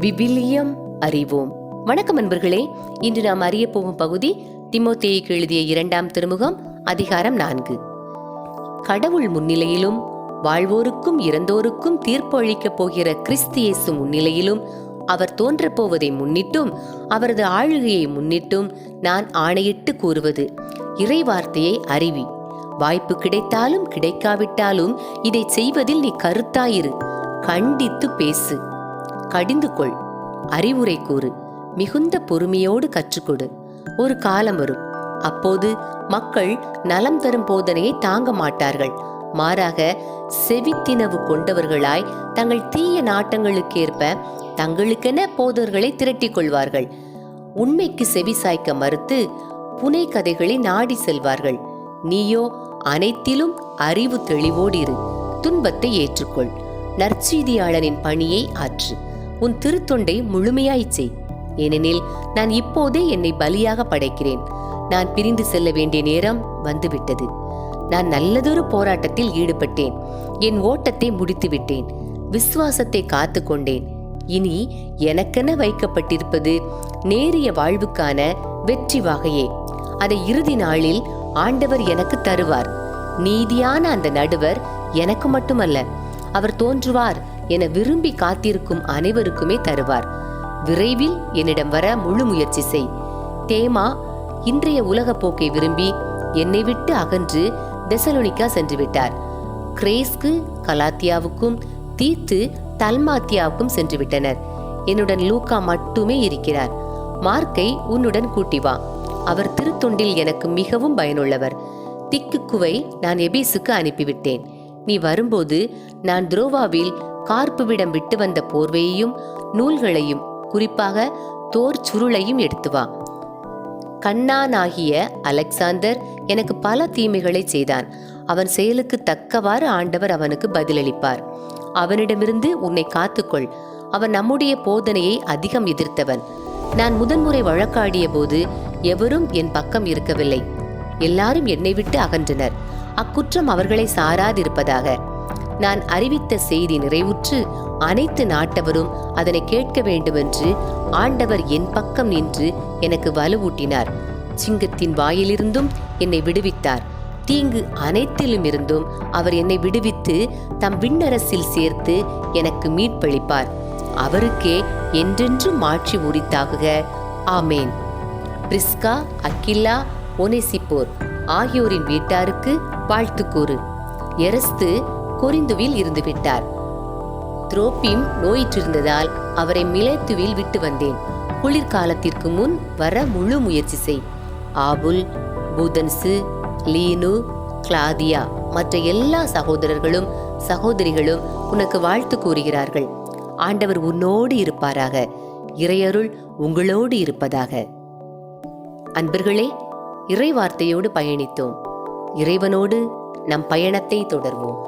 விவிலியம் அறிவோம். வணக்கம் அன்பர்களே இன்று நாம் அறிய போகும் பகுதி திமோத்தேயுக்கு எழுதிய இரண்டாம் திருமுகம் அதிகாரம் நான்கு. கடவுள் முன்னிலையிலும் வாழ்வோருக்கும் இறந்தோருக்கும் தீர்ப்பு அளிக்கப் போகிற கிறிஸ்தியேசு முன்னிலையிலும் அவர் தோன்றப் போவதை முன்னிட்டும் அவரது ஆளுகையை முன்னிட்டும் நான் ஆணையிட்டு கூறுவது இறைவார்த்தையை அறிவி. வாய்ப்பு கிடைத்தாலும் கிடைக்காவிட்டாலும் இதை செய்வதில் நீ கருத்தாயிரு கண்டித்து பேசு. கடிந்து கொள் அறிவுரை கூறு. மிகுந்த பொறுமையோடு கற்றுக்கொடு. ஒரு காலம் வரும். அப்போது மக்கள் நலம் தரும் போதனையை தாங்க மாட்டார்கள். மாறாக செவித்தினவு கொண்டவர்களாய் தங்கள் தீய நாட்டங்களுக்கேற்ப தங்களுக்கென போதர்களை திரட்டிக் கொள்வார்கள். உண்மைக்கு செவி சாய்க்க மறுத்து புனை கதைகளை நாடி செல்வார்கள். நீயோ அனைத்திலும் அறிவு தெளிவோடு இரு துன்பத்தை ஏற்றுக்கொள். நற்செய்தியாளனின் பணியை ஆற்று. உன் திருத்தொண்டை முழுமையாய்ச் செய். ஏனெனில் நான் இப்போதே என்னை பலியாக படைக்கிறேன். நான் பிரிந்து செல்ல வேண்டிய நேரம் வந்துவிட்டது. நான் நல்லதொரு போராட்டத்தில் ஈடுபட்டேன். என் ஓட்டத்தை முடித்து விட்டேன் விசுவாசத்தை காத்து கொண்டேன் இனி எனக்கென வைக்கப்பட்டிருப்பது நேரிய வாழ்வுக்கான வெற்றி வகையே. அதை இறுதி நாளில் ஆண்டவர் எனக்கு தருவார். நீதியான அந்த நடுவர் எனக்கு மட்டுமல்ல அவர் தோன்றுவார். என விரும்பி காத்திருக்கும் அனைவருக்குமே தருவார். விரைவில் என்னிடம் வர முழு முயற்சி செய். தேமா இன்றைய உலக போக்கை விரும்பி என்னை விட்டு அகன்று தெசலோனிக்கா சென்று விட்டார் கிரேஸ்க்கு கலாத்தியாவுக்கும் தீத்து தல்மாத்தியாவுக்கும் சென்று விட்டனர் என்னுடன் லூக்கா மட்டுமே இருக்கிறார். மார்க்கை உன்னுடன் கூட்டி வா. அவர் திருத்தொண்டில் எனக்கு மிகவும் பயனுள்ளவர். திக்குக்குவை நான் எபீசுக்கு அனுப்பிவிட்டேன். நீ வரும்போது நான் துரோவாவில் கார்ப்புவிடம் விட்டு வந்த போர்வையையும் நூல்களையும் குறிப்பாக தோர் சுருளையும் எடுத்து வா. கண்ணானாகிய அலெக்சாந்தர் எனக்கு பல தீமைகளை செய்தான். அவன் செயலுக்கு தக்கவாறு ஆண்டவர் அவனுக்கு பதிலளிப்பார். அவனிடமிருந்து உன்னை காத்துக்கொள். அவன் நம்முடைய போதனையை அதிகம் எதிர்த்தவன். நான் முதன்முறை வழக்காடிய போது எவரும் என் பக்கம் இருக்கவில்லை. எல்லாரும் என்னை விட்டு அகன்றனர். அக்குற்றம் அவர்களை சாராதிருப்பதாக. நான் அறிவித்த செய்தி நிறைவுற்று அனைத்து நாட்டவரும் அதனை கேட்க வேண்டுமென்று ஆண்டவர் என் பக்கம் நின்று எனக்கு வலுவூட்டினார். சிங்கத்தின் வாயிலிருந்தும் என்னை விடுவித்தார். தீங்கு அனைத்திலும் இருந்தும் அவர் என்னை விடுவித்து தம் விண்ணரசில் சேர்த்து எனக்கு மீட்பளிப்பார். அவருக்கே என்றென்றும் ஆட்சி உரித்தாகுக. ஆமேன். பிரிஸ்கா அக்கில்லா ஒனேசிப்போர் ஆகியோரின் வீட்டாருக்கு வாழ்த்து கூறு. எரஸ்து கொரிந்துவில் இருந்து விட்டார். துரோப்பிம் நோயிற்றிருந்ததால் அவரை மிலேத்துவில் விட்டு வந்தேன். குளிர்காலத்திற்கு முன் வர முழு முயற்சி செய். ஆபுல் பூதன்சு லீனு கிளாதியா மற்ற எல்லா சகோதரர்களும் சகோதரிகளும் உனக்கு வாழ்த்து கூறுகிறார்கள். ஆண்டவர் உன்னோடு இருப்பாராக. இறையருள் உங்களோடு இருப்பதாக. அன்பர்களே இறை வார்த்தையோடு பயணித்தோம். இறைவனோடு நம் பயணத்தை தொடர்வோம்.